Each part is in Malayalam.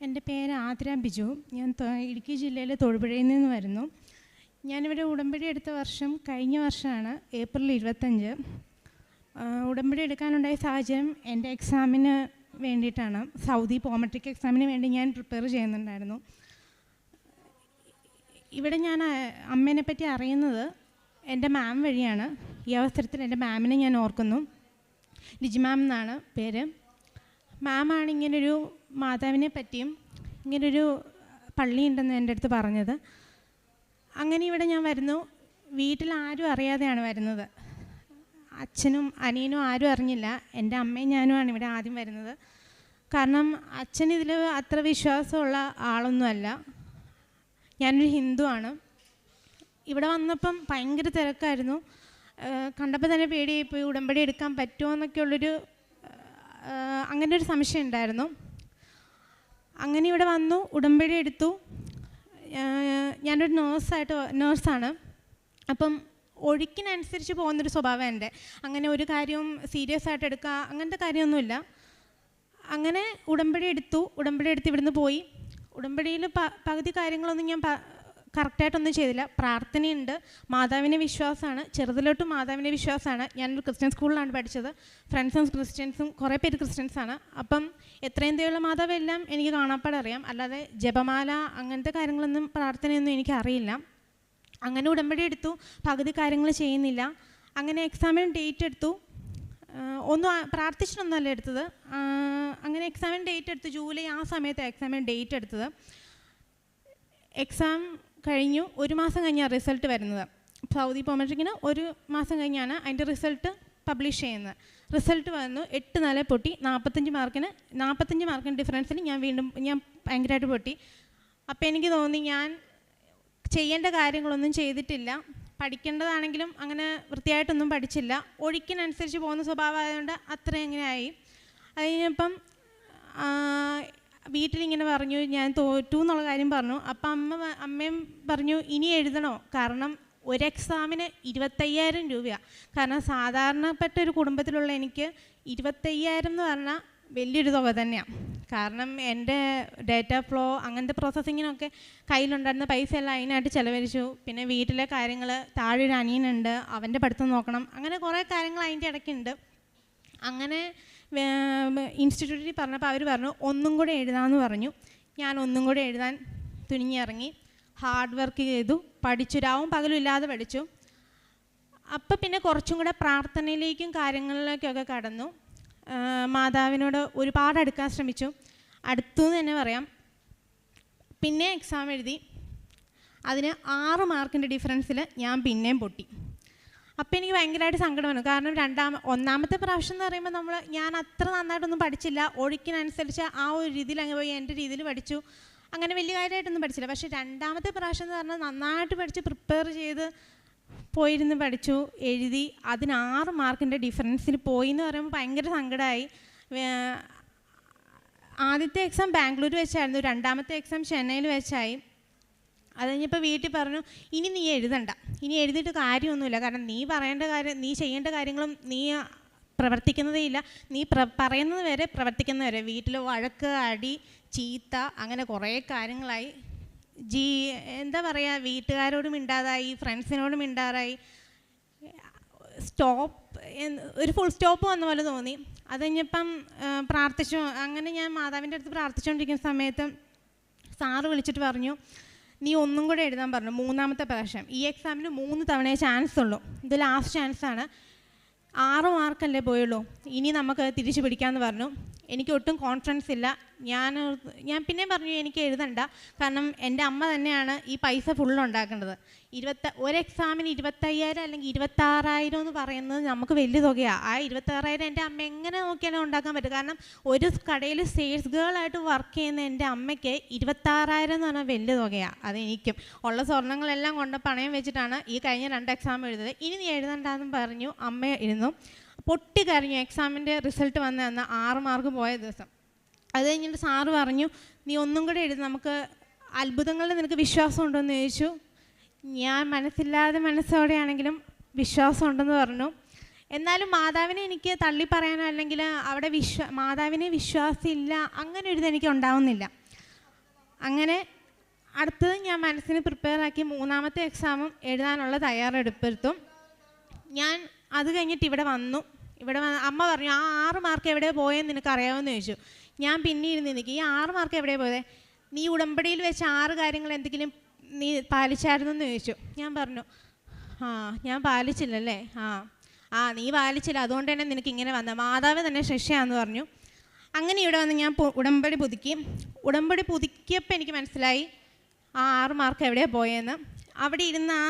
എന്റെ പേര് ആതിര ബിജു. ഞാൻ ഇടുക്കി ജില്ലയിലെ തൊടുപുഴയിൽ നിന്ന് വരുന്നു. ഞാനിവിടെ ഉടമ്പടി എടുത്ത വർഷം കഴിഞ്ഞ വർഷമാണ് ഏപ്രിൽ ഇരുപത്തഞ്ച്. ഉടമ്പടി എടുക്കാനുണ്ടായ സാഹചര്യം എന്റെ എക്സാമിന് വേണ്ടിയിട്ടാണ്. സൗദി പോമെട്രിക് എക്സാമിന് വേണ്ടി ഞാൻ പ്രിപ്പയർ ചെയ്യുന്നുണ്ടായിരുന്നു. ഇവിടെ ഞാൻ അമ്മേനെ പറ്റി അറിയുന്നത് എന്റെ മാം വഴിയാണ്. ഈ അവസരത്തിൽ എന്റെ മാമിനെ ഞാൻ ഓർക്കുന്നു. ലിജി മാം എന്നാണ് പേര്. മാമാണ് ഇങ്ങനൊരു മാതാവിനെ പറ്റിയും ഇങ്ങനൊരു പള്ളിയുണ്ടെന്ന് എന്റെ അടുത്ത് പറഞ്ഞത്. അങ്ങനെ ഇവിടെ ഞാൻ വരുന്നു. വീട്ടിൽ ആരും അറിയാതെയാണ് വരുന്നത്. അച്ഛനും അനിയനും ആരും അറിഞ്ഞില്ല. എന്റെ അമ്മയും ഞാനുമാണ് ഇവിടെ ആദ്യം വരുന്നത്. കാരണം അച്ഛൻ ഇതിൽ അത്ര വിശ്വാസമുള്ള ആളൊന്നുമല്ല. ഞാനൊരു ഹിന്ദുവാണ്. ഇവിടെ വന്നപ്പം ഭയങ്കര തിരക്കായിരുന്നു. കണ്ടപ്പോൾ തന്നെ പേടിയായിപ്പോയി. ഉടമ്പടി എടുക്കാൻ പറ്റുമോ എന്നൊക്കെയുള്ളൊരു അങ്ങനെ ഒരു സംശയം ഉണ്ടായിരുന്നു. അങ്ങനെ ഇവിടെ വന്നു ഉടമ്പടി എടുത്തു. ഞാനൊരു നേഴ്സായിട്ട് നേഴ്സാണ് അപ്പം ഒഴുക്കിനനുസരിച്ച് പോകുന്നൊരു സ്വഭാവം എന്റെ. അങ്ങനെ ഒരു കാര്യവും സീരിയസ് ആയിട്ട് എടുക്കുക അങ്ങനത്തെ കാര്യമൊന്നുമില്ല. അങ്ങനെ ഉടമ്പടി എടുത്തു ഉടമ്പടി എടുത്ത് ഇവിടുന്ന് പോയി. ഉടമ്പടിയിൽ പകുതി കാര്യങ്ങളൊന്നും ഞാൻ കറക്റ്റായിട്ടൊന്നും ചെയ്തില്ല. പ്രാർത്ഥനയുണ്ട്. മാതാവിനെ വിശ്വാസമാണ്. ചെറുതിലോട്ട് മാതാവിനെ വിശ്വാസമാണ്. ഞാനൊരു ക്രിസ്ത്യൻ സ്കൂളിലാണ് പഠിച്ചത്. ഫ്രണ്ട്സും ക്രിസ്ത്യൻസും കുറേ പേര് ക്രിസ്ത്യൻസാണ്. അപ്പം എത്രയും തേയുള്ള മാതാവ് എല്ലാം എനിക്ക് കാണാപ്പാടെ അറിയാം. അല്ലാതെ ജപമാല അങ്ങനത്തെ കാര്യങ്ങളൊന്നും പ്രാർത്ഥനയൊന്നും എനിക്ക് അറിയില്ല അങ്ങനെ ഉടമ്പടി എടുത്തു. പകുതി കാര്യങ്ങൾ ചെയ്യുന്നില്ല. അങ്ങനെ എക്സാമിന് ഡേറ്റ് എടുത്തു. ഒന്നും പ്രാർത്ഥിച്ചിട്ടൊന്നുമല്ല എടുത്തത്. അങ്ങനെ എക്സാമിന് ഡേറ്റ് എടുത്തു. ജൂലൈ ആ സമയത്ത് എക്സാമിന് ഡേറ്റ് എടുത്തത്. എക്സാം കഴിഞ്ഞു. ഒരു മാസം കഴിഞ്ഞാണ് റിസൾട്ട് വരുന്നത്. സൗദി പോമെട്രിക്കിന് ഒരു മാസം കഴിഞ്ഞാണ് അതിന്റെ റിസൾട്ട് പബ്ലിഷ് ചെയ്യുന്നത്. റിസൾട്ട് വന്നു. എട്ട് നില പൊട്ടി. നാൽപ്പത്തഞ്ച് മാർക്കിന് നാൽപ്പത്തഞ്ച് മാർക്കിന് ഡിഫറൻസിൽ ഞാൻ വീണ്ടും ഞാൻ ഭയങ്കരമായിട്ട് പൊട്ടി. അപ്പോൾ എനിക്ക് തോന്നി ഞാൻ ചെയ്യേണ്ട കാര്യങ്ങളൊന്നും ചെയ്തിട്ടില്ല. പഠിക്കേണ്ടതാണെങ്കിലും അങ്ങനെ വൃത്തിയായിട്ടൊന്നും പഠിച്ചില്ല. ഒഴുക്കിനനുസരിച്ച് പോകുന്ന സ്വഭാവമായതുകൊണ്ട് അത്ര എങ്ങനെയായി അതിനിപ്പം വീട്ടിലിങ്ങനെ പറഞ്ഞു ഞാൻ തോറ്റു എന്നുള്ള കാര്യം പറഞ്ഞു. അപ്പം അമ്മ അമ്മയും പറഞ്ഞു ഇനി എഴുതണോ? കാരണം ഒരു എക്സാമിന് ഇരുപത്തയ്യായിരം രൂപയാണ് കാരണം സാധാരണപ്പെട്ട ഒരു കുടുംബത്തിലുള്ള എനിക്ക് ഇരുപത്തയ്യായിരം എന്ന് പറഞ്ഞാൽ വലിയൊരു തുക തന്നെയാണ് കാരണം എന്റെ ഡേറ്റ ഫ്ലോ അങ്ങനത്തെ പ്രോസസ്സിങ്ങിനൊക്കെ കയ്യിലുണ്ടായിരുന്ന പൈസ എല്ലാം അതിനായിട്ട് ചിലവഴിച്ചു. പിന്നെ വീട്ടിലെ കാര്യങ്ങൾ താഴെ ഒരു അനിയനുണ്ട് അവന്റെ പഠിത്തം നോക്കണം അങ്ങനെ കുറേ കാര്യങ്ങൾ അതിന്റെ ഇടയ്ക്കുണ്ട്. അങ്ങനെ ഇൻസ്റ്റിറ്റ്യൂട്ടിൽ പറഞ്ഞപ്പോൾ അവർ പറഞ്ഞു ഒന്നും കൂടെ എഴുതാമെന്ന് പറഞ്ഞു. ഞാൻ ഒന്നും കൂടെ എഴുതാൻ തുനിഞ്ഞിറങ്ങി. ഹാർഡ് വർക്ക് ചെയ്തു. പഠിച്ചു. രാവും പകലും ഇല്ലാതെ പഠിച്ചു. അപ്പം പിന്നെ കുറച്ചും കൂടെ പ്രാർത്ഥനയിലേക്കും കാര്യങ്ങളിലേക്കൊക്കെ കടന്നു. മാതാവിനോട് ഒരുപാട് അടുക്കാൻ ശ്രമിച്ചു. അടുത്തു എന്ന് തന്നെ പറയാം. പിന്നെ എക്സാം എഴുതി. അതിന് ആറ് മാർക്കിന്റെ ഡിഫറൻസിൽ ഞാൻ പിന്നെയും പൊട്ടി. അപ്പോൾ എനിക്ക് ഭയങ്കരമായിട്ട് സങ്കടം വന്നു. കാരണം രണ്ടാമ ഒന്നാമത്തെ പ്രാവശ്യം എന്ന് പറയുമ്പോൾ നമ്മൾ ഞാൻ അത്ര നന്നായിട്ടൊന്നും പഠിച്ചില്ല. ഒഴുക്കിനനുസരിച്ച് ആ ഒരു രീതിയിൽ അങ്ങ് പോയി എന്റെ രീതിയിൽ പഠിച്ചു. അങ്ങനെ വലിയ കാര്യമായിട്ടൊന്നും പഠിച്ചില്ല. പക്ഷേ രണ്ടാമത്തെ പ്രാവശ്യം എന്ന് പറഞ്ഞാൽ നന്നായിട്ട് പഠിച്ച് പ്രിപ്പയർ ചെയ്ത് പോയിരുന്ന് പഠിച്ചു എഴുതി. അതിന് ആറ് മാർക്കിന്റെ ഡിഫറൻസിന് പോയി എന്ന് പറയുമ്പോൾ ഭയങ്കര സങ്കടമായി. ആദ്യത്തെ എക്സാം ബാംഗ്ലൂർ വെച്ചായിരുന്നു. രണ്ടാമത്തെ എക്സാം ചെന്നൈയിൽ വെച്ചായി. അത് കഴിഞ്ഞപ്പോൾ വീട്ടിൽ പറഞ്ഞു ഇനി നീ എഴുതണ്ട. ഇനി എഴുതിയിട്ട് കാര്യമൊന്നുമില്ല. കാരണം നീ പറയേണ്ട കാര്യം നീ ചെയ്യേണ്ട കാര്യങ്ങളും നീ പ്രവർത്തിക്കുന്നതേ ഇല്ല. നീ പ്ര പറയുന്നത് വരെ പ്രവർത്തിക്കുന്നത് വരെ. വീട്ടിൽ വഴക്ക് അടി ചീത്ത അങ്ങനെ കുറേ കാര്യങ്ങളായി. ജീ എന്താ പറയുക വീട്ടുകാരോടും മിണ്ടാതായി ഫ്രണ്ട്സിനോടും മിണ്ടാറായി സ്റ്റോപ്പ് ഒരു ഫുൾ സ്റ്റോപ്പ് വന്ന പോലെ തോന്നി. അത് കഴിഞ്ഞപ്പം പ്രാർത്ഥിച്ചു. അങ്ങനെ ഞാൻ മാതാവിന്റെ അടുത്ത് പ്രാർത്ഥിച്ചുകൊണ്ടിരിക്കുന്ന സമയത്ത് സാറ് വിളിച്ചിട്ട് പറഞ്ഞു നീ ഒന്നും കൂടെ എഴുതാൻ പറഞ്ഞു. മൂന്നാമത്തെ പ്രാവശ്യം ഈ എക്സാമിന് മൂന്ന് തവണയേ ചാൻസ് ഉള്ളൂ. ഇത് ലാസ്റ്റ് ചാൻസാണ് ആറ് മാർക്കല്ലേ പോയുള്ളൂ. ഇനി നമുക്ക് തിരിച്ചു പിടിക്കാമെന്ന് പറഞ്ഞു. എനിക്ക് ഒട്ടും കോൺഫിഡൻസ് ഇല്ല. ഞാൻ ഞാൻ പിന്നെ പറഞ്ഞു എനിക്ക് എഴുതണ്ട. കാരണം എന്റെ അമ്മ തന്നെയാണ് ഈ പൈസ ഫുള്ള് ഉണ്ടാക്കേണ്ടത്. ഇരുപത്ത ഒരു എക്സാമിന് ഇരുപത്തയ്യായിരം അല്ലെങ്കിൽ ഇരുപത്താറായിരം എന്ന് പറയുന്നത് നമുക്ക് വലിയ തുകയാണ് ആ ഇരുപത്താറായിരം എന്റെ അമ്മ എങ്ങനെ നോക്കിയാലും ഉണ്ടാക്കാൻ പറ്റും. കാരണം ഒരു കടയിൽ സെയിൽസ് ഗേളായിട്ട് വർക്ക് ചെയ്യുന്ന എന്റെ അമ്മയ്ക്ക് ഇരുപത്താറായിരം എന്ന് പറഞ്ഞാൽ വലിയ തുകയാണ് അതെനിക്കും ഉള്ള സ്വർണങ്ങളെല്ലാം കൊണ്ട് പണയം വെച്ചിട്ടാണ് ഈ കഴിഞ്ഞ രണ്ട് എക്സാം എഴുതുന്നത് ഇനി നീ എഴുതണ്ടെന്ന് പറഞ്ഞു. അമ്മ ഇരുന്നു പൊട്ടിക്കരഞ്ഞു എക്സാമിന്റെ റിസൾട്ട് വന്ന അന്ന് ആറ് മാർക്ക് പോയ ദിവസം. അത് കഴിഞ്ഞിട്ട് സാറ് പറഞ്ഞു നീ ഒന്നും കൂടെ എഴുതി നമുക്ക് അത്ഭുതങ്ങളിൽ നിനക്ക് വിശ്വാസം ഉണ്ടോയെന്ന് ചോദിച്ചു. ഞാൻ മനസ്സില്ലാതെ മനസ്സോടെയാണെങ്കിലും വിശ്വാസം ഉണ്ടെന്ന് പറഞ്ഞു. എന്നാലും മാതാവിനെ എനിക്ക് തള്ളി പറയാനോ അല്ലെങ്കിൽ അവിടെ വിശ്വ മാതാവിനെ വിശ്വാസമില്ല അങ്ങനെ ഒരു ഇതെനിക്ക് ഉണ്ടാവുന്നില്ല. അങ്ങനെ അടുത്തത് ഞാൻ മനസ്സിന് പ്രിപ്പയർ ആക്കി മൂന്നാമത്തെ എക്സാമും എഴുതാനുള്ള തയ്യാറെടുപ്പെടുത്തും ഞാൻ അത് കഴിഞ്ഞിട്ട് ഇവിടെ വന്നു. ഇവിടെ അമ്മ പറഞ്ഞു ആ ആറ് മാർക്ക് എവിടെ പോയെന്ന് നിനക്ക് അറിയാമെന്ന് ചോദിച്ചു. ഞാൻ പിന്നെ ഇരുന്ന് നിൽക്കും ഈ ആറ് മാർക്ക് എവിടെ പോയത്? നീ ഉടമ്പടിയിൽ വെച്ച ആറ് കാര്യങ്ങൾ എന്തെങ്കിലും നീ പാലിച്ചായിരുന്നു എന്ന് ചോദിച്ചു. ഞാൻ പറഞ്ഞു ആ ഞാൻ പാലിച്ചില്ലല്ലേ? ആ ആ നീ പാലിച്ചില്ല. അതുകൊണ്ട് തന്നെ നിനക്ക് ഇങ്ങനെ വന്ന. മാതാവ് തന്നെ ശിക്ഷയാന്ന് പറഞ്ഞു. അങ്ങനെ ഇവിടെ വന്ന് ഞാൻ ഉടമ്പടി പുതുക്കി. ഉടമ്പടി പുതുക്കിയപ്പോൾ എനിക്ക് മനസ്സിലായി ആ ആറ് മാർക്ക് എവിടെയാണ് പോയെന്ന്? അവിടെ ഇരുന്ന് ആ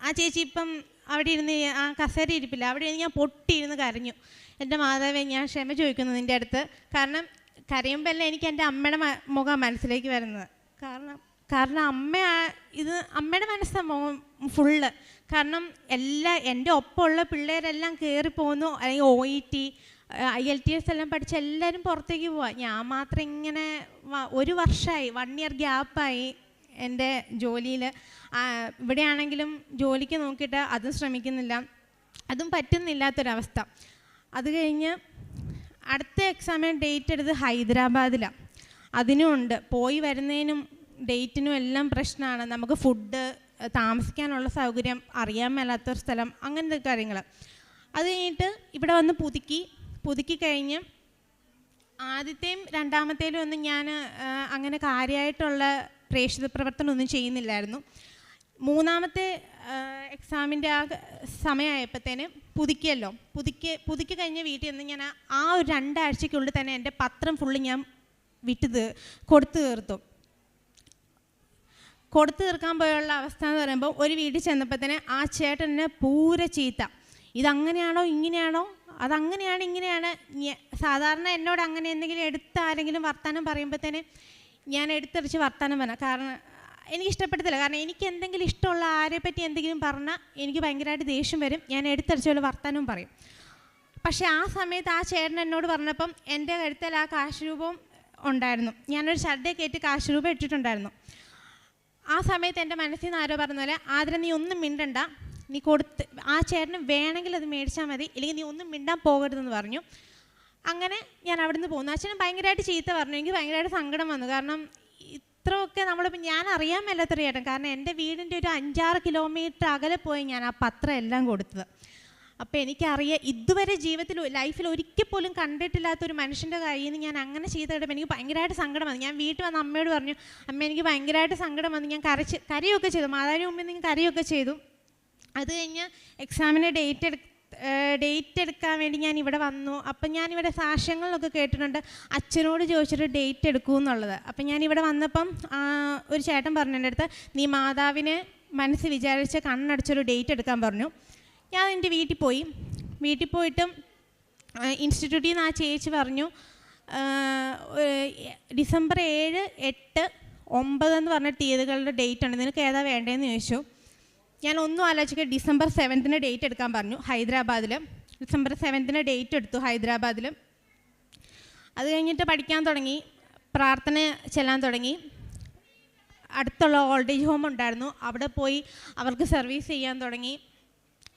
ആ ചേച്ചി ഇപ്പം അവിടെ ഇരുന്ന് ആ കസേര ഇരിപ്പില്ല. അവിടെ ഇരുന്ന് ഞാൻ പൊട്ടിയിരുന്ന് കരഞ്ഞു. എന്റെ മാതാവേ ഞാൻ ക്ഷമ ചോദിക്കുന്നു നിന്റെ അടുത്ത്. കാരണം കരയുമ്പോൾ അല്ല എനിക്ക് എന്റെ അമ്മയുടെ മുഖം മനസ്സിലേക്ക് വരുന്നത്. കാരണം കാരണം അമ്മ ഇത് അമ്മയുടെ മനസ്സാണ് മുഖം ഫുള്ള് കാരണം എല്ലാ എന്റെ ഒപ്പമുള്ള പിള്ളേരെല്ലാം കയറി പോകുന്നു അല്ലെങ്കിൽ O E T I E L T എല്ലാം പഠിച്ച് എല്ലാവരും പുറത്തേക്ക് പോവാം. ഞാൻ മാത്രം ഇങ്ങനെ ഒരു വർഷമായി വൺ ഇയർ ഗ്യാപ്പായി എന്റെ ജോലിയിൽ ഇവിടെയാണെങ്കിലും ജോലിക്ക് നോക്കിയിട്ട് അതും ശ്രമിക്കുന്നില്ല. അതും പറ്റുന്നില്ലാത്തൊരവസ്ഥ. അത് കഴിഞ്ഞ് അടുത്ത എക്സാമിന് ഡേറ്റ് എടുത്ത് ഹൈദരാബാദിലാണ്. അതിനും ഉണ്ട്. പോയി വരുന്നതിനും ഡേറ്റിനും എല്ലാം പ്രശ്നമാണ്. നമുക്ക് ഫുഡ് താമസിക്കാനുള്ള സൗകര്യം അറിയാൻ മേലാത്തൊരു സ്ഥലം അങ്ങനത്തെ കാര്യങ്ങൾ. അത് കഴിഞ്ഞിട്ട് ഇവിടെ വന്ന് പുതുക്കി. പുതുക്കി കഴിഞ്ഞ് ആദ്യത്തെയും രണ്ടാമത്തേലും ഒന്നും ഞാൻ അങ്ങനെ കാര്യമായിട്ടുള്ള പ്രേക്ഷിത പ്രവർത്തനം ഒന്നും ചെയ്യുന്നില്ലായിരുന്നു. മൂന്നാമത്തെ എക്സാമിന്റെ ആ സമയമായപ്പോഴത്തേന് പുതുക്കിയല്ലോ. പുതുക്കി പുതുക്കി കഴിഞ്ഞ വീട്ടിൽ നിന്ന് ഞാൻ ആ- ഒരു രണ്ടാഴ്ചയ്ക്കുള്ളിൽ തന്നെ എന്റെ പത്രം ഫുള്ള് ഞാൻ വിട്ടു കൊടുത്തു തീർത്തു. കൊടുത്തു തീർക്കാൻ പോയുള്ള അവസ്ഥ എന്ന് പറയുമ്പോൾ ഒരു വീട്ടിൽ തന്നെ ആ ചേട്ടനെ പൂര ചീത്ത. ഇതങ്ങനെയാണോ ഇങ്ങനെയാണോ? അതങ്ങനെയാണ് ഇങ്ങനെയാണ്. സാധാരണ എന്നോട് അങ്ങനെ എന്തെങ്കിലും എടുത്ത് ആരെങ്കിലും വർത്തമാനം പറയുമ്പോഴത്തേന് ഞാൻ എടുത്തെറിച്ച് വർത്തമാനം പറഞ്ഞ. കാരണം എനിക്ക് ഇഷ്ടപ്പെടത്തില്ല കാരണം എനിക്ക് എന്തെങ്കിലും ഇഷ്ടമുള്ള ആരെ പറ്റി എന്തെങ്കിലും പറഞ്ഞാൽ എനിക്ക് ഭയങ്കരമായിട്ട് ദേഷ്യം വരും. ഞാൻ എടുത്തെറിച്ച് പോലെ വർത്തമാനവും പറയും. പക്ഷേ ആ സമയത്ത് ആ ചേട്ടൻ എന്നോട് പറഞ്ഞപ്പം എന്റെ കഴുത്തിൽ ആ കാശ് ഉണ്ടായിരുന്നു. ഞാനൊരു ഷർട്ടേ കയറ്റി കാശ് ഇട്ടിട്ടുണ്ടായിരുന്നു. ആ സമയത്ത് എന്റെ മനസ്സിൽ നിന്ന് ആരോ പറഞ്ഞ പോലെ ആദ്യം നീ ഒന്നും മിണ്ടണ്ട. നീ കൊടുത്ത് ആ ചേട്ടന് വേണമെങ്കിൽ അത് മേടിച്ചാൽ മതി. ഇല്ലെങ്കിൽ നീ ഒന്നും മിണ്ടാൻ പോകരുതെന്ന് പറഞ്ഞു. അങ്ങനെ ഞാൻ അവിടുന്ന് പോകുന്നു അച്ഛനും ഭയങ്കരമായിട്ട് ചീത്ത പറഞ്ഞു. എനിക്ക് ഭയങ്കരമായിട്ട് സങ്കടം വന്നു. കാരണം ഇത്രയൊക്കെ നമ്മളിപ്പോൾ ഞാൻ അറിയാൻ മേലാത്തൊരു ചേട്ടൻ കാരണം എന്റെ വീടിന്റെ ഒരു അഞ്ചാറ് കിലോമീറ്റർ അകലെ പോയി ഞാൻ ആ പത്രം എല്ലാം കൊടുത്തത്. അപ്പോൾ എനിക്കറിയാം ഇതുവരെ ജീവിതത്തിൽ ലൈഫിൽ ഒരിക്കൽ പോലും കണ്ടിട്ടില്ലാത്ത ഒരു മനുഷ്യന്റെ കയ്യിൽ നിന്ന് ഞാൻ അങ്ങനെ ചെയ്ത് കിട്ടുമ്പോൾ എനിക്ക് ഭയങ്കരമായിട്ട് സങ്കടം വന്നു. ഞാൻ വീട്ടിൽ വന്ന് അമ്മയോട് പറഞ്ഞു അമ്മ എനിക്ക് ഭയങ്കരമായിട്ട് സങ്കടം വന്നു. ഞാൻ കരച്ച് കരയൊക്കെ ചെയ്തു. മാതാവിന് മുമ്പിൽ നിന്ന് കരയൊക്കെ ചെയ്തു. അത് കഴിഞ്ഞ് എക്സാമിന്റെ ഡേറ്റ് എടു ഡേറ്റ് എടുക്കാൻ വേണ്ടി ഞാൻ ഇവിടെ വന്നു. അപ്പം ഞാനിവിടെ സാക്ഷ്യങ്ങളിലൊക്കെ കേട്ടിട്ടുണ്ട്. അച്ഛനോട് ചോദിച്ചിട്ട് ഡേറ്റ് എടുക്കൂ എന്നുള്ളത്. അപ്പം ഞാനിവിടെ വന്നപ്പം ഒരു ചേട്ടൻ പറഞ്ഞു എന്റെ അടുത്ത് നീ മാതാവിനെ മനസ്സ് വിചാരിച്ച് കണ്ണടച്ചൊരു ഡേറ്റ് എടുക്കാൻ പറഞ്ഞു. ഞാൻ എന്റെ വീട്ടിൽ പോയി. വീട്ടിൽ പോയിട്ടും ഇൻസ്റ്റിറ്റ്യൂട്ടിൽ നിന്ന് ആ ചേച്ചി പറഞ്ഞു ഡിസംബർ ഏഴ് എട്ട് ഒമ്പത് എന്ന് പറഞ്ഞ തീയതികളുടെ ഡേറ്റ് ആണ്. നിനക്ക് ഏതാ വേണ്ടതെന്ന് ചോദിച്ചു. ഞാൻ ഒന്നും ആലോചിക്കുക ഡിസംബർ സെവൻത്തിന് ഡേറ്റ് എടുക്കാൻ പറഞ്ഞു ഹൈദരാബാദിൽ ഡിസംബർ സെവൻത്തിന് ഡേറ്റ് എടുത്തു ഹൈദരാബാദിൽ അത് കഴിഞ്ഞിട്ട് പഠിക്കാൻ തുടങ്ങി. പ്രാർത്ഥന ചെല്ലാൻ തുടങ്ങി. അടുത്തുള്ള ഓൾഡ് ഏജ് ഹോം ഉണ്ടായിരുന്നു. അവിടെ പോയി അവർക്ക് സർവീസ് ചെയ്യാൻ തുടങ്ങി.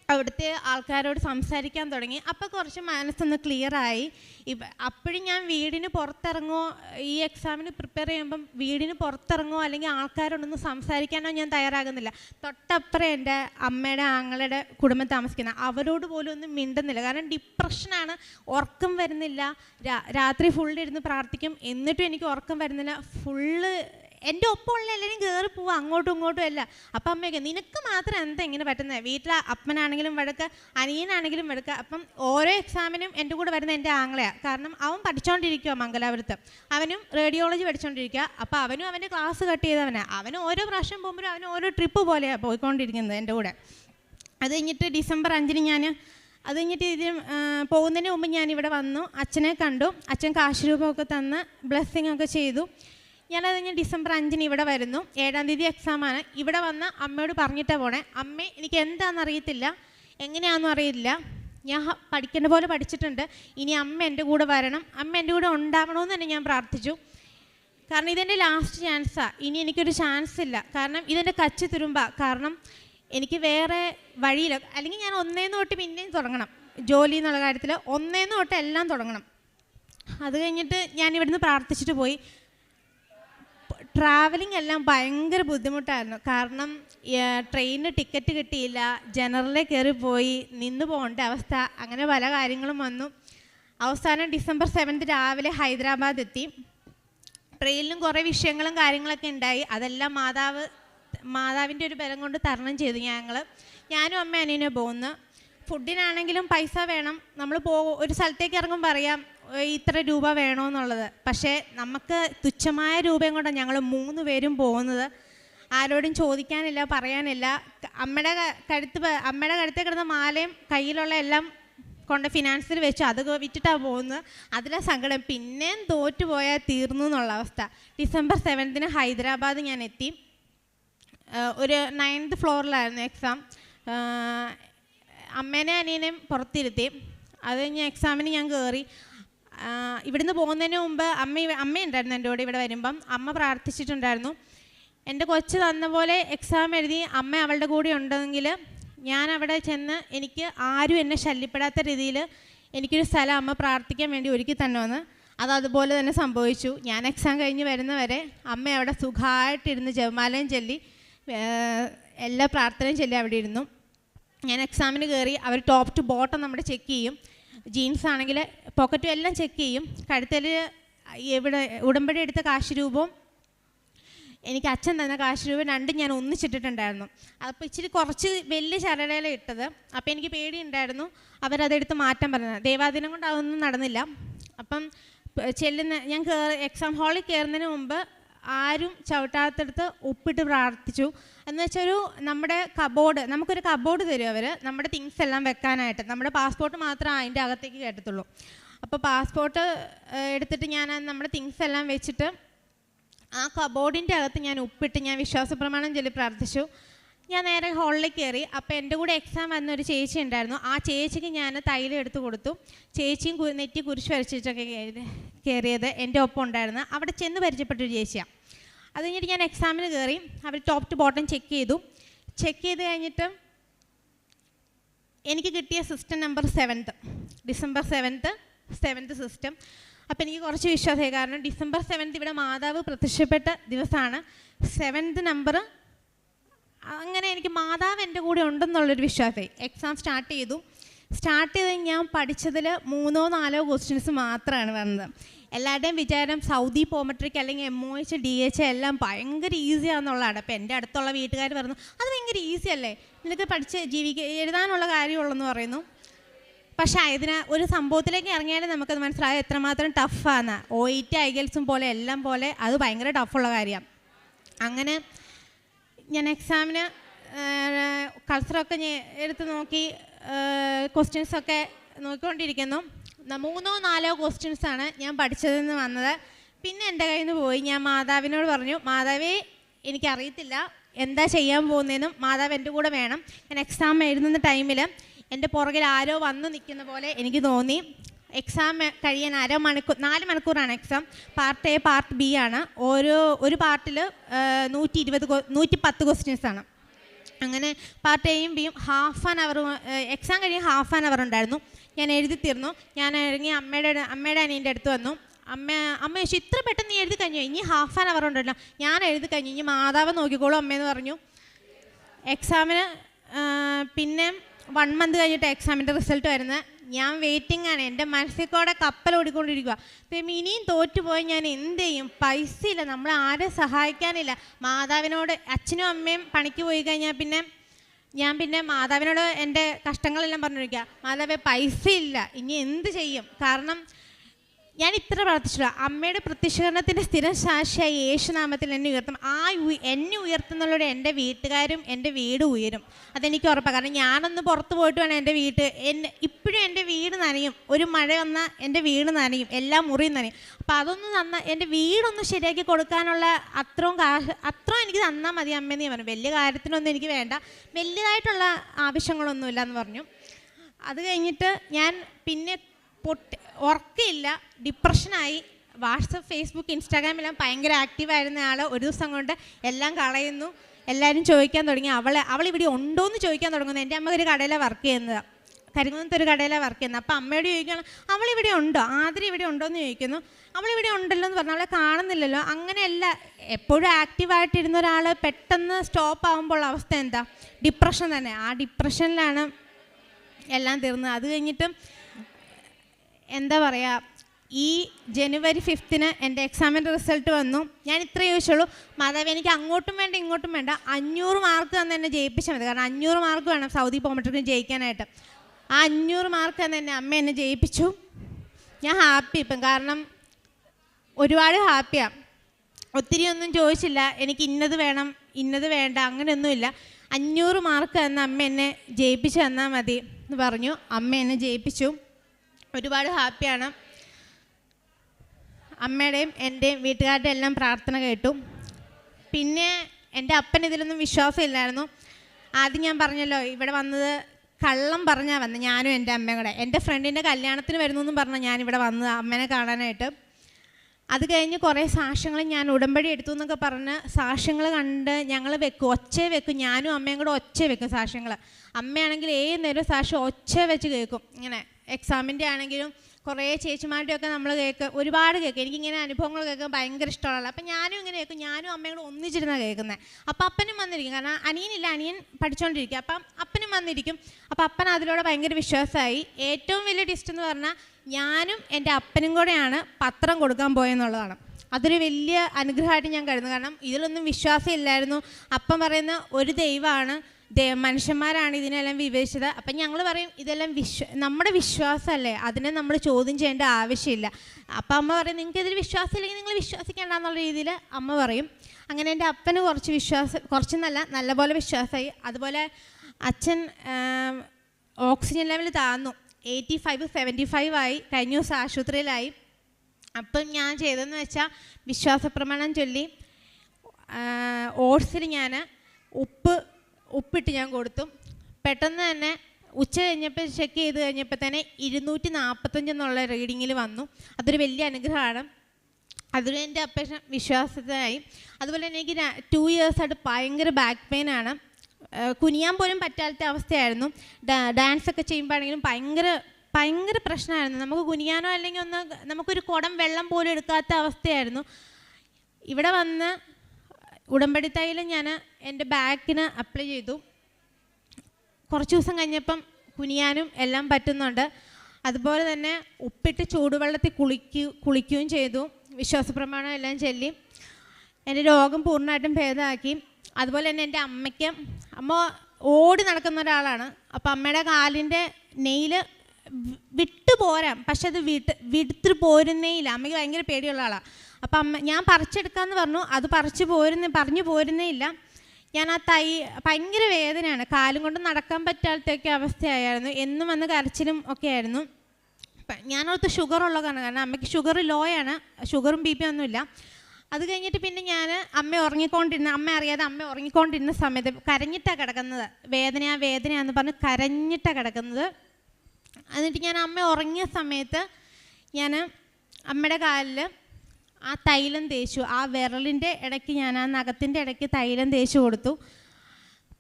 അവിടുത്തെ ആൾക്കാരോട് സംസാരിക്കാൻ തുടങ്ങി. അപ്പോൾ കുറച്ച് മനസ്സൊന്ന് ക്ലിയർ ആയി. ഇപ്പം അപ്പോഴും ഞാൻ വീടിന് പുറത്തിറങ്ങോ ഈ എക്സാമിന് പ്രിപ്പയർ ചെയ്യുമ്പം വീടിന് പുറത്തിറങ്ങോ അല്ലെങ്കിൽ ആൾക്കാരോടൊന്നും സംസാരിക്കാനോ ഞാൻ തയ്യാറാകുന്നില്ല. തൊട്ടപ്പുറം എന്റെ അമ്മയുടെ ആങ്ങളുടെ കുടുംബം താമസിക്കുന്ന. അവരോട് പോലും ഒന്നും മിണ്ടുന്നില്ല. കാരണം ഡിപ്രഷനാണ് ഉറക്കം വരുന്നില്ല. രാത്രി ഫുള്ള് ഇരുന്ന് പ്രാർത്ഥിക്കും. എന്നിട്ടും എനിക്ക് ഉറക്കം വരുന്നില്ല. ഫുള്ള് എന്റെ ഒപ്പമുള്ള എല്ലാവരും കയറി പോവുക അങ്ങോട്ടും ഇങ്ങോട്ടും അല്ല അപ്പം അമ്മയൊക്കെ നിനക്ക് മാത്രം എന്താ ഇങ്ങനെ പറ്റുന്നത്? വീട്ടിലെ അപ്പനാണെങ്കിലും വഴക്ക് അനിയനാണെങ്കിലും വഴക്ക്. അപ്പം ഓരോ എക്സാമിനും എന്റെ കൂടെ വരുന്ന എന്റെ ആങ്ങളെയാണ് കാരണം അവൻ പഠിച്ചുകൊണ്ടിരിക്കുക മംഗലാപുരത്ത്. അവനും റേഡിയോളജി പഠിച്ചുകൊണ്ടിരിക്കുക അപ്പോൾ അവനും അവന്റെ ക്ലാസ് കട്ട് ചെയ്തവനാണ് അവനും ഓരോ പ്രാവശ്യം പോകുമ്പോഴും അവനും ഓരോ ട്രിപ്പ് പോലെയാണ് പോയിക്കൊണ്ടിരിക്കുന്നത് എന്റെ കൂടെ. അത് കഴിഞ്ഞിട്ട് ഡിസംബർ അഞ്ചിന് ഞാൻ അത് കഴിഞ്ഞിട്ട് ഇതിന് പോകുന്നതിന് മുമ്പ് ഞാനിവിടെ വന്നു. അച്ഛനെ കണ്ടു. അച്ഛൻ കാശ് രൂപമൊക്കെ തന്ന് ബ്ലെസ്സിങ് ഒക്കെ ചെയ്തു. ഞാനത് കഴിഞ്ഞ് ഡിസംബർ അഞ്ചിന് ഇവിടെ വരുന്നു. ഏഴാം തീയതി എക്സാമാണ് ഇവിടെ വന്ന് അമ്മയോട് പറഞ്ഞിട്ടേ പോണേ. അമ്മേ എനിക്ക് എന്താണെന്ന് അറിയത്തില്ല. എങ്ങനെയാണെന്നും അറിയില്ല ഞാൻ പഠിക്കേണ്ട പോലെ പഠിച്ചിട്ടുണ്ട്. ഇനി അമ്മ എന്റെ കൂടെ വരണം. അമ്മ എന്റെ കൂടെ ഉണ്ടാവണമെന്ന് തന്നെ ഞാൻ പ്രാർത്ഥിച്ചു. കാരണം ഇതെന്റെ ലാസ്റ്റ് ചാൻസാണ് ഇനി എനിക്കൊരു ചാൻസ് ഇല്ല. കാരണം ഇതെന്റെ കച്ചി തുരുമ്പ. കാരണം എനിക്ക് വേറെ വഴിയില്ല. അല്ലെങ്കിൽ ഞാൻ ഒന്നേന്ന് തൊട്ട് പിന്നെയും തുടങ്ങണം. ജോലി എന്നുള്ള കാര്യത്തിൽ ഒന്നേന്ന് തൊട്ട് എല്ലാം തുടങ്ങണം. അത് കഴിഞ്ഞിട്ട് ഞാൻ ഇവിടുന്ന് പ്രാർത്ഥിച്ചിട്ട് പോയി. ട്രാവലിംഗ് എല്ലാം ഭയങ്കര ബുദ്ധിമുട്ടായിരുന്നു. കാരണം ട്രെയിനിന് ടിക്കറ്റ് കിട്ടിയില്ല. ജനറലിൽ കയറി പോയി. നിന്ന് പോകേണ്ട അവസ്ഥ. അങ്ങനെ പല കാര്യങ്ങളും വന്നു. അവസാനം ഡിസംബർ സെവൻത്ത് രാവിലെ ഹൈദരാബാദ് എത്തി. ട്രെയിനിലും കുറേ വിഷയങ്ങളും കാര്യങ്ങളൊക്കെ ഉണ്ടായി. അതെല്ലാം മാതാവ് മാതാവിന്റെ ഒരു ബലം കൊണ്ട് തരണം ചെയ്തു ഞങ്ങൾ ഞാനും അമ്മ അനിയനും പോകുന്നു ഫുഡിനാണെങ്കിലും പൈസ വേണം. നമ്മൾ പോ ഒരു സ്ഥലത്തേക്ക് ഇറങ്ങുമ്പോൾ പറയാം "ഏയ് ഇത്ര രൂപ വേണമെന്നുള്ളത് പക്ഷേ നമുക്ക് തുച്ഛമായ രൂപയും കൊണ്ടാണ് ഞങ്ങൾ മൂന്ന് പേരും പോകുന്നത്. ആരോടും ചോദിക്കാനില്ല പറയാനില്ല. അമ്മയുടെ കഴുത്ത് അമ്മയുടെ കഴുത്തിൽ കിടന്ന മാലയും കയ്യിലുള്ള എല്ലാം കൊണ്ട് ഫിനാൻസിൽ വെച്ച്. അത് വിറ്റിട്ടാണ് പോകുന്നത്. അതിലെ സങ്കടം. പിന്നെയും തോറ്റു പോയാൽ തീർന്നു എന്നുള്ള അവസ്ഥ. ഡിസംബർ സെവൻത്തിന് ഹൈദരാബാദ് ഞാൻ എത്തി. ഒരു നയൻത് ഫ്ലോറിലായിരുന്നു എക്സാം. അമ്മേനെ അനിയനെയും പുറത്തിരുത്തി. അത് കഴിഞ്ഞ് എക്സാമിന് ഞാൻ കയറി ഇവിടുന്ന് പോകുന്നതിന് മുമ്പ് അമ്മ അമ്മയുണ്ടായിരുന്നു എന്റെ കൂടെ ഇവിടെ വരുമ്പം. അമ്മ പ്രാർത്ഥിച്ചിട്ടുണ്ടായിരുന്നു. എന്റെ കൊച്ച് തന്ന പോലെ എക്സാം എഴുതി അമ്മ അവളുടെ കൂടെ ഉണ്ടെങ്കിൽ ഞാൻ അവിടെ ചെന്ന് എനിക്ക് ആരും എന്നെ ശല്യപ്പെടാത്ത രീതിയിൽ എനിക്കൊരു സ്ഥലം അമ്മ പ്രാർത്ഥിക്കാൻ വേണ്ടി ഒരുക്കി തന്നെ വന്ന് അത് അതുപോലെ തന്നെ സംഭവിച്ചു. ഞാൻ എക്സാം കഴിഞ്ഞ് വരുന്നവരെ അമ്മ അവിടെ സുഖമായിട്ടിരുന്ന് ജപമാലയും ചൊല്ലി എല്ലാ പ്രാർത്ഥനയും ചൊല്ലി അവിടെ ഇരുന്നു. ഞാൻ എക്സാമിന് കയറി അവർ ടോപ്പ് ടു ബോട്ടം നമ്മുടെ ചെക്ക് ചെയ്യും. ജീൻസ് ആണെങ്കിൽ പോക്കറ്റും എല്ലാം ചെക്ക് ചെയ്യും. കഴുത്തിൽ എവിടെ ഉടമ്പടി എടുത്ത കാശ് രൂപവും എനിക്ക് അച്ഛൻ തന്ന കാശ് രൂപ രണ്ടും ഞാൻ ഒന്നിച്ചിട്ടിട്ടുണ്ടായിരുന്നു. അപ്പോൾ ഇച്ചിരി കുറച്ച് വലിയ ചരടയില ഇട്ടത്. അപ്പോൾ എനിക്ക് പേടിയുണ്ടായിരുന്നു. അവരതെടുത്ത് മാറ്റം പറഞ്ഞത്. ദേവാദിനം കൊണ്ട് അതൊന്നും നടന്നില്ല. അപ്പം ചെല്ലുന്ന ഞാൻ കയറി എക്സാം ഹാളിൽ കയറുന്നതിന് മുമ്പ് ആരും ചവിട്ടാത്തടുത്ത് ഉപ്പിട്ട് പ്രാർത്ഥിച്ചു. എന്ന് വെച്ചാൽ ഒരു നമ്മുടെ കബോർഡ് നമുക്കൊരു കബോർഡ് തരും അവർ നമ്മുടെ തിങ്സ് എല്ലാം വെക്കാനായിട്ട്. നമ്മുടെ പാസ്പോർട്ട് മാത്രം അതിന്റെ അകത്തേക്ക് കയറ്റത്തുള്ളൂ അപ്പോൾ പാസ്പോർട്ട് എടുത്തിട്ട് ഞാൻ നമ്മുടെ തിങ്സ് എല്ലാം വെച്ചിട്ട് ആ കബോർഡിന്റെ അകത്ത് ഞാൻ ഉപ്പിട്ട് ഞാൻ വിശ്വാസപ്രമാണം ചൊല്ലി പ്രാർത്ഥിച്ചു. ഞാൻ നേരെ ഹാളിലേക്ക് കയറി അപ്പോൾ എന്റെ കൂടെ എക്സാം വന്ന ഒരു ചേച്ചി ഉണ്ടായിരുന്നു. ആ ചേച്ചിക്ക് ഞാൻ തൈലം എടുത്ത് കൊടുത്തു. ചേച്ചിയും നെറ്റി കുരിശ് വരച്ചിട്ടൊക്കെ കയറിയത് എന്റെ ഒപ്പം ഉണ്ടായിരുന്നു. അവിടെ ചെന്ന് പരിചയപ്പെട്ടൊരു ചേച്ചിയാണ് അത് കഴിഞ്ഞിട്ട് ഞാൻ എക്സാമിന് കയറി അവർ ടോപ്പ് ടു ബോട്ടം ചെക്ക് ചെയ്തു. ചെക്ക് ചെയ്ത് കഴിഞ്ഞിട്ട് എനിക്ക് കിട്ടിയ system number seventh December seventh seventh system അപ്പോൾ എനിക്ക് കുറച്ച് വിശ്വാസമായി. കാരണം ഡിസംബർ സെവൻത്ത് ഇവിടെ മാതാവ് പ്രത്യക്ഷപ്പെട്ട ദിവസമാണ്. സെവൻത്ത് നമ്പർ അങ്ങനെ എനിക്ക് മാതാവ് എന്റെ കൂടെ ഉണ്ടെന്നുള്ളൊരു വിശ്വാസമായി. എക്സാം സ്റ്റാർട്ട് ചെയ്തു. സ്റ്റാർട്ട് ചെയ്ത് ഞാൻ പഠിച്ചതിൽ മൂന്നോ നാലോ ക്വസ്റ്റ്യൻസ് മാത്രമാണ് വന്നത്. എല്ലാവരുടെയും വിചാരം സൗദി പോമെട്രിക് അല്ലെങ്കിൽ M O H D H എല്ലാം ഭയങ്കര ഈസി ആണെന്നുള്ളതാണ്. അപ്പോൾ എന്റെ അടുത്തുള്ള വീട്ടുകാർ പറഞ്ഞു അത് ഭയങ്കര ഈസി അല്ലേ? നിനക്ക് പഠിച്ച് ജീവിക്ക എഴുതാനുള്ള കാര്യമുള്ളെന്ന് പറയുന്നു. പക്ഷേ ഇതിന് ഒരു സംഭവത്തിലേക്ക് ഇറങ്ങിയാലേ നമുക്കത് മനസ്സിലായത് എത്രമാത്രം ടഫാണ് ഒ ഇ ടി ഐഗൽസും പോലെ എല്ലാം പോലെ അത് ഭയങ്കര ടഫുള്ള കാര്യമാണ്. അങ്ങനെ ഞാൻ എക്സാമിന് കൾച്ചറൊക്കെ എടുത്ത് നോക്കി ക്വസ്റ്റ്യൻസൊക്കെ നോക്കിക്കൊണ്ടിരിക്കുന്നു. മൂന്നോ നാലോ ക്വസ്റ്റ്യൻസാണ് ഞാൻ പഠിച്ചതെന്ന് വന്നത്. പിന്നെ എന്റെ കയ്യിൽ നിന്ന് പോയി. ഞാൻ മാതാവിനോട് പറഞ്ഞു മാതാവേ എനിക്കറിയത്തില്ല എന്താ ചെയ്യാൻ പോകുന്നതെന്നും മാതാവ് എന്റെ കൂടെ വേണം. ഞാൻ എക്സാം എഴുതുന്ന ടൈമിൽ എന്റെ പുറകിൽ ആരോ വന്ന് നിൽക്കുന്ന പോലെ എനിക്ക് തോന്നി. എക്സാം കഴിയാൻ അര മണിക്കൂർ നാല് മണിക്കൂറാണ് exam part A part B ആണ്. ഓരോ ഒരു പാർട്ടിൽ നൂറ്റി ഇരുപത് നൂറ്റി പത്ത് ക്വസ്റ്റ്യൻസ് ആണ്. അങ്ങനെ പാർട്ട് എയും ബിയും ഹാഫ് ആൻ അവർ എക്സാം കഴിഞ്ഞ് ഹാഫ് ആൻ അവർ ഉണ്ടായിരുന്നു. ഞാൻ എഴുതി തീർന്നു. ഞാൻ ഇറങ്ങി അമ്മയുടെ അമ്മയുടെ അനിയന്റെ അടുത്ത് വന്നു. അമ്മ അമ്മ ചോദിച്ചു ഇത്ര പെട്ടെന്ന് നീ എഴുതി കഴിഞ്ഞു? ഇനി ഹാഫ് ആൻ അവർ ഉണ്ടല്ലോ. ഞാൻ എഴുതി കഴിഞ്ഞു. ഇനി മാതാവ് നോക്കിക്കോളൂ അമ്മയെന്ന് പറഞ്ഞു. എക്സാമിന് പിന്നെ വൺ മന്ത് കഴിഞ്ഞിട്ട് എക്സാമിന്റെ റിസൾട്ട് വരുന്നത്. ഞാൻ വെയിറ്റിംഗ് ആണ്. എന്റെ മനസ്സിൽ കൂടെ കപ്പൽ ഓടിക്കൊണ്ടിരിക്കുക അപ്പം ഇനിയും തോറ്റുപോയി ഞാൻ എന്ത് ചെയ്യും? പൈസ ഇല്ല. നമ്മൾ ആരെ സഹായിക്കാനില്ല. മാതാവിനോട് അച്ഛനും അമ്മയും പണിക്ക് പോയി കഴിഞ്ഞാൽ പിന്നെ ഞാൻ പിന്നെ മാതാവിനോട് എന്റെ കഷ്ടങ്ങളെല്ലാം പറഞ്ഞിരിക്കുക മാതാവേ പൈസ ഇല്ല. ഇനി എന്ത് ചെയ്യും? കാരണം ഞാൻ ഇത്ര പ്രാർത്ഥിച്ചില്ല അമ്മയുടെ പ്രത്യക്ഷീകരണത്തിന്റെ സ്ഥിരം സാക്ഷിയായി യേശുനാമത്തിൽ എന്നെ ഉയർത്തും. ആ എന്നെ ഉയർത്തുന്നതിലൂടെ എന്റെ വീട്ടുകാരും എന്റെ വീട് ഉയരും. അതെനിക്ക് ഉറപ്പാണ് കാരണം ഞാനൊന്ന് പുറത്ത് പോയിട്ട് വേണം എന്റെ വീട്ട്. എന്നെ ഇപ്പോഴും എന്റെ വീട് നനയും. ഒരു മഴ വന്നാൽ എന്റെ വീട് നനയും. എല്ലാം മുറിയും നനയും. അപ്പോൾ അതൊന്ന് നന്ന എന്റെ വീടൊന്ന് ശരിയാക്കി കൊടുക്കാനുള്ള അത്രയും കാശ് അത്രയും എനിക്ക് തന്നാൽ മതി അമ്മയെന്ന് ഞാൻ പറഞ്ഞു. വലിയ കാര്യത്തിനൊന്നും എനിക്ക് വേണ്ട. വലിയതായിട്ടുള്ള ആവശ്യങ്ങളൊന്നുമില്ല എന്ന് പറഞ്ഞു. അത് കഴിഞ്ഞിട്ട് ഞാൻ പിന്നെ പൊട്ടി ഉറക്കമില്ല. ഡിപ്രഷനായി വാട്സപ്പ് ഫേസ്ബുക്ക് ഇൻസ്റ്റാഗ്രാം ഇൻസ്റ്റാഗ്രാമെല്ലാം ഭയങ്കര ആക്റ്റീവായിരുന്ന ആൾ ഒരു ദിവസം കൊണ്ട് എല്ലാം കളയുന്നു. എല്ലാവരും ചോദിക്കാൻ തുടങ്ങി. അവളെ അവൾ ഇവിടെ ഉണ്ടോ എന്ന് ചോദിക്കാൻ തുടങ്ങുന്നു. എന്റെ അമ്മ ഒരു കടയിലാണ് വർക്ക് ചെയ്യുന്നത്. കരിങ്ങുന്നത്ത് ഒരു കടയിലാണ് വർക്ക് ചെയ്യുന്നത്. അപ്പോൾ അമ്മയോട് ചോദിക്കണം അവളിവിടെ ഉണ്ടോ? ആതിര ഇവിടെ ഉണ്ടോ എന്ന് ചോദിക്കുന്നു അവളിവിടെ ഉണ്ടല്ലോ എന്ന് പറഞ്ഞാൽ അവളെ കാണുന്നില്ലല്ലോ. അങ്ങനെയല്ല. എപ്പോഴും ആക്റ്റീവായിട്ടിരുന്ന ഒരാൾ പെട്ടെന്ന് സ്റ്റോപ്പ് ആകുമ്പോൾ അവസ്ഥ എന്താ? ഡിപ്രഷൻ തന്നെ. ആ ഡിപ്രഷനിലാണ് എല്ലാം തീർന്നത്. അത് കഴിഞ്ഞിട്ടും എന്താ പറയുക ഈ ജനുവരി ഫിഫ്ത്തിന് എന്റെ എക്സാമിന്റെ റിസൾട്ട് വന്നു. ഞാൻ ഇത്രയേ ചോദിച്ചുള്ളൂ. മാതാവ് എനിക്ക് അങ്ങോട്ടും വേണ്ട ഇങ്ങോട്ടും വേണ്ട. അഞ്ഞൂറ് മാർക്ക് തന്നെ എന്നെ ജയിപ്പിച്ചാൽ മതി. കാരണം അഞ്ഞൂറ് മാർക്ക് വേണം സൗദി പോമട്രിക്കിന് ജയിക്കാനായിട്ട്. ആ അഞ്ഞൂറ് മാർക്ക് തന്നെ എന്റെ അമ്മ എന്നെ ജയിപ്പിച്ചു. ഞാൻ ഹാപ്പി ഇപ്പം. കാരണം ഒരുപാട് ഹാപ്പിയാണ് ഒത്തിരി ഒന്നും ചോദിച്ചില്ല. എനിക്ക് ഇന്നത് വേണം ഇന്നത് വേണ്ട അങ്ങനെയൊന്നുമില്ല. അഞ്ഞൂറ് മാർക്ക് തന്ന അമ്മ എന്നെ ജയിപ്പിച്ചു തന്നാൽ മതി എന്ന് പറഞ്ഞു. അമ്മ എന്നെ ജയിപ്പിച്ചു. ഒരുപാട് ഹാപ്പിയാണ്. അമ്മയുടെയും എന്റെയും വീട്ടുകാരുടെ എല്ലാം പ്രാർത്ഥന കേട്ടു. പിന്നെ എന്റെ അപ്പൻ ഇതിലൊന്നും വിശ്വാസമില്ലായിരുന്നു. ആദ്യം ഞാൻ പറഞ്ഞല്ലോ ഇവിടെ വന്നത് കള്ളം പറഞ്ഞാൽ വന്നത് ഞാനും എന്റെ അമ്മയും കൂടെ. എന്റെ ഫ്രണ്ടിന്റെ കല്യാണത്തിന് വരുന്നു എന്നും പറഞ്ഞാൽ ഞാനിവിടെ വന്നത് അമ്മേനെ കാണാനായിട്ട്. അത് കഴിഞ്ഞ് കുറേ സാക്ഷ്യങ്ങൾ ഞാൻ ഉടമ്പടി എടുത്തു എന്നൊക്കെ പറഞ്ഞ് സാക്ഷ്യങ്ങൾ കണ്ട് ഞങ്ങൾ വെക്കും ഒച്ച വെക്കും. ഞാനും അമ്മയും കൂടെ ഒച്ച വെക്കും സാക്ഷ്യങ്ങൾ. അമ്മയാണെങ്കിൽ ഏത് നേരം സാക്ഷ്യം ഒച്ച വെച്ച് കേൾക്കും. ഇങ്ങനെ. എക്സാമിന്റെ ആണെങ്കിലും കുറേ ചേച്ചിമാരുടെയൊക്കെ നമ്മൾ കേൾക്ക് ഒരുപാട് കേൾക്കും എനിക്കിങ്ങനെ അനുഭവങ്ങൾ കേൾക്കാൻ ഭയങ്കര ഇഷ്ടമുള്ള അപ്പം ഞാനും ഇങ്ങനെ കേൾക്കും. ഞാനും അമ്മയോട് ഒന്നിച്ചിരുന്ന കേൾക്കുന്നത് അപ്പം അപ്പനും വന്നിരിക്കും. കാരണം അനിയനില്ല അനിയൻ പഠിച്ചുകൊണ്ടിരിക്കുക അപ്പം അപ്പനും വന്നിരിക്കും. അപ്പം അപ്പൻ അതിലൂടെ ഭയങ്കര വിശ്വാസമായി ഏറ്റവും വലിയ ടിസ്റ്റ് എന്ന് പറഞ്ഞാൽ ഞാനും എന്റെ അപ്പനും കൂടെയാണ് പത്രം കൊടുക്കാൻ പോയെന്നുള്ളതാണ്. അതൊരു വലിയ അനുഗ്രഹമായിട്ട് ഞാൻ കരുതുന്നു. കാരണം ഇതിലൊന്നും വിശ്വാസം ഇല്ലായിരുന്നു. അപ്പം പറയുന്ന ഒരു ദൈവമാണ് മനുഷ്യന്മാരാണ് ഇതിനെല്ലാം വിവേചിച്ചത്. അപ്പം ഞങ്ങൾ പറയും ഇതെല്ലാം വിശ്വ നമ്മുടെ വിശ്വാസമല്ലേ അതിനെ നമ്മൾ ചോദ്യം ചെയ്യേണ്ട ആവശ്യമില്ല. അപ്പം അമ്മ പറയും നിങ്ങൾക്ക് ഇതിൽ വിശ്വാസം ഇല്ലെങ്കിൽ നിങ്ങൾ വിശ്വസിക്കേണ്ട എന്നുള്ള രീതിയിൽ അമ്മ പറയും. അങ്ങനെ എന്റെ അപ്പന് കുറച്ച് വിശ്വാസം കുറച്ചെന്നല്ല നല്ലപോലെ വിശ്വാസമായി. അതുപോലെ അച്ഛൻ ഓക്സിജൻ ലെവൽ താന്നു എയ്റ്റി ഫൈവ് സെവന്റി ഫൈവ് ആയി. കഴിഞ്ഞ ദിവസം ആശുപത്രിയിലായി. അപ്പം ഞാൻ ചെയ്തതെന്ന് വെച്ചാൽ വിശ്വാസ പ്രമാണം ചൊല്ലി ഓട്സിൽ ഞാൻ ഉപ്പ് ഉപ്പിട്ട് ഞാൻ കൊടുത്തു. പെട്ടെന്ന് തന്നെ ഉച്ച കഴിഞ്ഞപ്പോൾ ചെക്ക് ചെയ്ത് കഴിഞ്ഞപ്പോൾ തന്നെ ഇരുന്നൂറ്റി നാൽപ്പത്തഞ്ച് എന്നുള്ള റീഡിങ്ങിൽ വന്നു. അതൊരു വലിയ അനുഗ്രഹമാണ്. അതൊരു എന്റെ അപേക്ഷ വിശ്വാസത്തിനായി. അതുപോലെ തന്നെ എനിക്ക് ടു ഇയേഴ്സായിട്ട് ഭയങ്കര ബാക്ക് ആണ്. കുനിയാൻ പോലും പറ്റാത്ത അവസ്ഥയായിരുന്നു. ഡാൻസ് ഒക്കെ ചെയ്യുമ്പോഴാണെങ്കിലും ഭയങ്കര ഭയങ്കര പ്രശ്നമായിരുന്നു. നമുക്ക് കുനിയാനോ അല്ലെങ്കിൽ ഒന്ന് നമുക്കൊരു കുടം വെള്ളം പോലും എടുക്കാത്ത അവസ്ഥയായിരുന്നു. ഇവിടെ വന്ന് ഉടമ്പടി തൈല ഞാൻ എന്റെ ബാക്കിന് അപ്ലൈ ചെയ്തു. കുറച്ച് ദിവസം കഴിഞ്ഞപ്പം കുനിയാനും എല്ലാം പറ്റുന്നുണ്ട്. അതുപോലെ തന്നെ ഉപ്പിട്ട് ചൂടുവെള്ളത്തിൽ കുളിക്കു കുളിക്കുകയും ചെയ്തു. വിശ്വാസപ്രമാണം എല്ലാം ചൊല്ലി. എന്റെ രോഗം പൂർണമായിട്ടും ഭേദമാക്കി. അതുപോലെ തന്നെ എന്റെ അമ്മയ്ക്ക് അമ്മ ഓടി നടക്കുന്ന ഒരാളാണ്. അപ്പം അമ്മയുടെ കാലിന്റെ നെയിൽ വിട്ടു പോരാം പക്ഷെ അത് വിട്ട് വിടുത്തിട്ട് പോരുന്നേയില്ല അമ്മയ്ക്ക് ഭയങ്കര പേടിയുള്ള ആളാണ് അപ്പം അമ്മ ഞാൻ പറിച്ചെടുക്കാമെന്ന് പറഞ്ഞു. അത് പറിച്ചു പോരുന്ന പറഞ്ഞു പോരുന്നേ ഇല്ല. ഞാൻ ആ തൈ ഭയങ്കര വേദനയാണ്. കാലും കൊണ്ട് നടക്കാൻ പറ്റാത്തൊക്കെ അവസ്ഥയായിരുന്നു. എന്നും വന്ന് കരച്ചിലും ഒക്കെ ആയിരുന്നു. ഞാനോർത്ത് ഷുഗർ ഉള്ള കാരണം കാരണം അമ്മയ്ക്ക് ഷുഗർ ലോ ആണ്. ഷുഗറും ബി പി ഒന്നുമില്ല അത് കഴിഞ്ഞിട്ട് പിന്നെ ഞാൻ അമ്മ ഉറങ്ങിക്കൊണ്ടിരുന്ന അമ്മ അറിയാതെ അമ്മ ഉറങ്ങിക്കൊണ്ടിരുന്ന സമയത്ത് കരഞ്ഞിട്ടാണ് കിടക്കുന്നത്. വേദനയാ വേദനയാന്ന് പറഞ്ഞ് കരഞ്ഞിട്ടാണ് കിടക്കുന്നത്. എന്നിട്ട് ഞാൻ അമ്മ ഉറങ്ങിയ സമയത്ത് ഞാൻ അമ്മയുടെ കാലിൽ ആ തൈലം തേച്ചു. ആ വിരലിന്റെ ഇടയ്ക്ക് ഞാൻ ആ നഖത്തിന്റെ ഇടയ്ക്ക് തൈലം തേച്ചു കൊടുത്തു.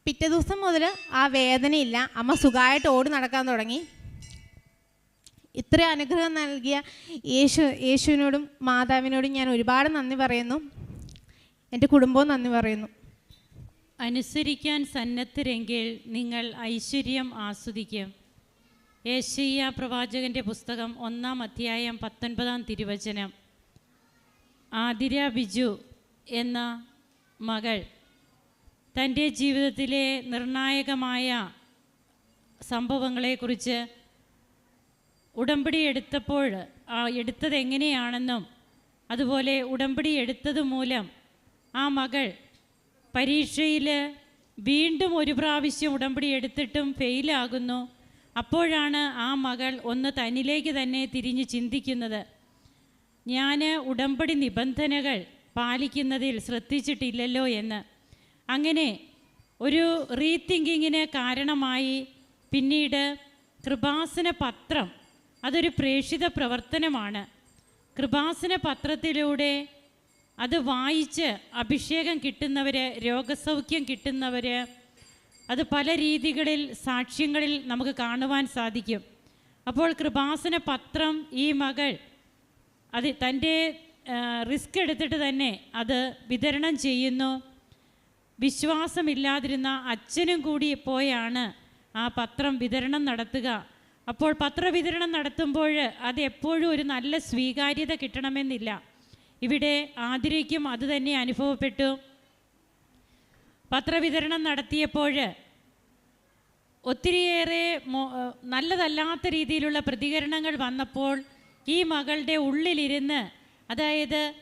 പിറ്റേ ദിവസം മുതൽ ആ വേദനയില്ല. അമ്മ സുഖമായിട്ട് ഓടി നടക്കാൻ തുടങ്ങി. ഇത്ര അനുഗ്രഹം നൽകിയ യേശു യേശുവിനോടും മാതാവിനോടും ഞാൻ ഒരുപാട് നന്ദി പറയുന്നു. എന്റെ കുടുംബവും നന്ദി പറയുന്നു. അനുസരിക്കാൻ സന്നദ്ധരെങ്കിൽ നിങ്ങൾ ഐശ്വര്യം ആസ്വദിക്കും. യേശയ്യ പ്രവാചകന്റെ പുസ്തകം ഒന്നാം അധ്യായം പത്തൊൻപതാം തിരുവചനം. ആതിര ബിജു എന്ന മകൾ തന്റെ ജീവിതത്തിലെ നിർണായകമായ സംഭവങ്ങളെക്കുറിച്ച് ഉടമ്പടി എടുത്തപ്പോൾ ആ എടുത്തത് എങ്ങനെയാണെന്നും അതുപോലെ ഉടമ്പടി എടുത്തത് മൂലം ആ മകൾ പരീക്ഷയിൽ വീണ്ടും ഒരു പ്രാവശ്യം ഉടമ്പടി എടുത്തിട്ടും ഫെയിലാകുന്നു. അപ്പോഴാണ് ആ മകൾ ഒന്ന് തന്നിലേക്ക് തന്നെ തിരിഞ്ഞ് ചിന്തിക്കുന്നത്. ഞാൻ ഉടമ്പടി നിബന്ധനകൾ പാലിക്കുന്നതിൽ ശ്രദ്ധിച്ചിട്ടില്ലല്ലോ എന്ന്. അങ്ങനെ ഒരു റീതിങ്കിങ്ങിന് കാരണമായി പിന്നീട് കൃപാസന പത്രം അതൊരു പ്രേക്ഷിത പ്രവർത്തനമാണ്. കൃപാസന പത്രത്തിലൂടെ അത് വായിച്ച് അഭിഷേകം കിട്ടുന്നവർ രോഗസൗഖ്യം കിട്ടുന്നവർ അത് പല രീതികളിൽ സാക്ഷ്യങ്ങളിൽ നമുക്ക് കാണുവാൻ സാധിക്കും. അപ്പോൾ കൃപാസന പത്രം ഈ മകൾ അത് തന്റെ റിസ്ക് എടുത്തിട്ട് തന്നെ അത് വിതരണം ചെയ്യുന്നു. വിശ്വാസമില്ലാതിരുന്ന അച്ഛനും കൂടി പോയാണ് ആ പത്രം വിതരണം നടത്തുക. അപ്പോൾ പത്രവിതരണം നടത്തുമ്പോൾ അത് എപ്പോഴും ഒരു നല്ല സ്വീകാര്യത കിട്ടണമെന്നില്ല. ഇവിടെ ആതിരയ്ക്കും അതുതന്നെ അനുഭവപ്പെട്ടു. പത്രവിതരണം നടത്തിയപ്പോൾ ഒത്തിരിയേറെ നല്ലതല്ലാത്ത രീതിയിലുള്ള പ്രതികരണങ്ങൾ വന്നപ്പോൾ ഈ മകളുടെ ഉള്ളിലിരുന്ന് അതായത്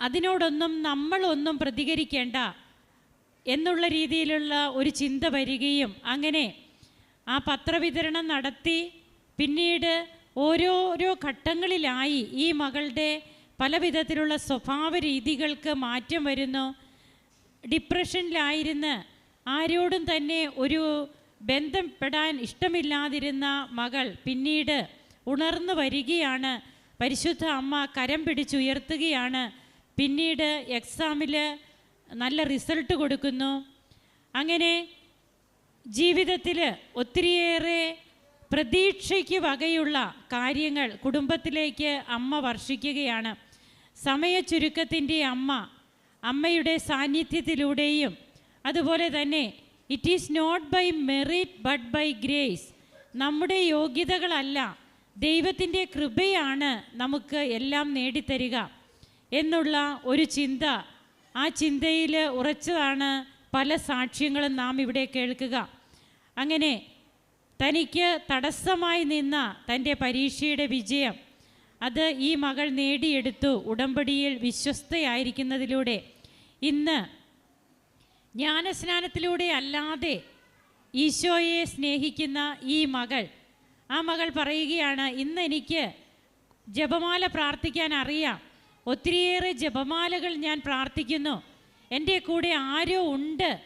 അതിനോടൊന്നും നമ്മളൊന്നും പ്രതികരിക്കേണ്ട എന്നുള്ള രീതിയിലുള്ള ഒരു ചിന്ത വരികയും അങ്ങനെ ആ പത്രവിതരണം നടത്തി പിന്നീട് ഓരോരോ ഘട്ടങ്ങളിലായി ഈ മകളുടെ പല വിധത്തിലുള്ള സ്വഭാവ രീതികൾക്ക് മാറ്റം വരുന്നു. ഡിപ്രഷനിലായിരുന്ന് ആരോടും തന്നെ ഒരു ബന്ധപ്പെടാൻ ഇഷ്ടമില്ലാതിരുന്ന മകൾ പിന്നീട് ഉണർന്നു വരികയാണ്. പരിശുദ്ധ അമ്മ കരം പിടിച്ചുയർത്തുകയാണ് പിന്നീട് എക്സാമിൽ നല്ല റിസൾട്ട് കൊടുക്കുന്നു. അങ്ങനെ ജീവിതത്തിൽ ഒത്തിരിയേറെ പ്രതീക്ഷയ്ക്ക് വകയുള്ള കാര്യങ്ങൾ കുടുംബത്തിലേക്ക് അമ്മ വർഷിക്കുകയാണ്. സമയച്ചുരുക്കത്തിന്റെ അമ്മ അമ്മയുടെ സാന്നിധ്യത്തിലൂടെയും അതുപോലെ തന്നെ it is not by merit but by grace നമ്മുടെ യോഗ്യതകളല്ല. ദൈവത്തിന്റെ കൃപയാണ് നമുക്ക് എല്ലാം നേടിത്തരിക എന്നുള്ള ഒരു ചിന്ത ആ ചിന്തയിൽ ഉറച്ചതാണ് പല സാക്ഷ്യങ്ങളും നാം ഇവിടെ കേൾക്കുക. അങ്ങനെ തനിക്ക് തടസ്സമായി നിന്ന തന്റെ പരീക്ഷയുടെ വിജയം അത് ഈ മകൾ നേടിയെടുത്തു ഉടമ്പടിയിൽ വിശ്വസ്തയായിരിക്കുന്നതിലൂടെ. ഇന്ന് ജ്ഞാനസ്നാനത്തിലൂടെ അല്ലാതെ ഈശോയെ സ്നേഹിക്കുന്ന ഈ മകൾ ആ മകൾ പറയുകയാണ് ഇന്ന് എനിക്ക് ജപമാല പ്രാർത്ഥിക്കാൻ അറിയാം. ഒത്തിരിയേറെ ജപമാലകൾ ഞാൻ പ്രാർത്ഥിക്കുന്നു. എന്റെ കൂടെ ആരോ ഉണ്ട്.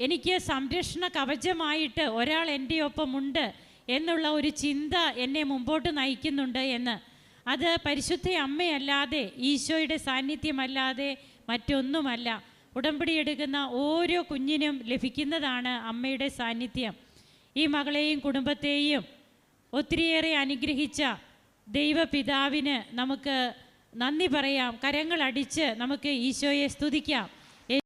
എനിക്ക് സംരക്ഷണ കവചമായിട്ട് ഒരാൾ എന്റെ ഒപ്പമുണ്ട് എന്നുള്ള ഒരു ചിന്ത എന്നെ മുമ്പോട്ട് നയിക്കുന്നുണ്ട് എന്ന്. അത് പരിശുദ്ധ അമ്മയല്ലാതെ ഈശോയുടെ സാന്നിധ്യമല്ലാതെ മറ്റൊന്നുമല്ല. ഉടമ്പടി എടുക്കുന്ന ഓരോ കുഞ്ഞിനും ലഭിക്കുന്നതാണ് അമ്മയുടെ സാന്നിധ്യം. ഈ മകളെയും കുടുംബത്തെയും ഒത്തിരിയേറെ അനുഗ്രഹിച്ച ദൈവപിതാവിന് നമുക്ക് നന്ദി പറയാം. കരങ്ങളടിച്ച് നമുക്ക് ഈശോയെ സ്തുതിക്കാം.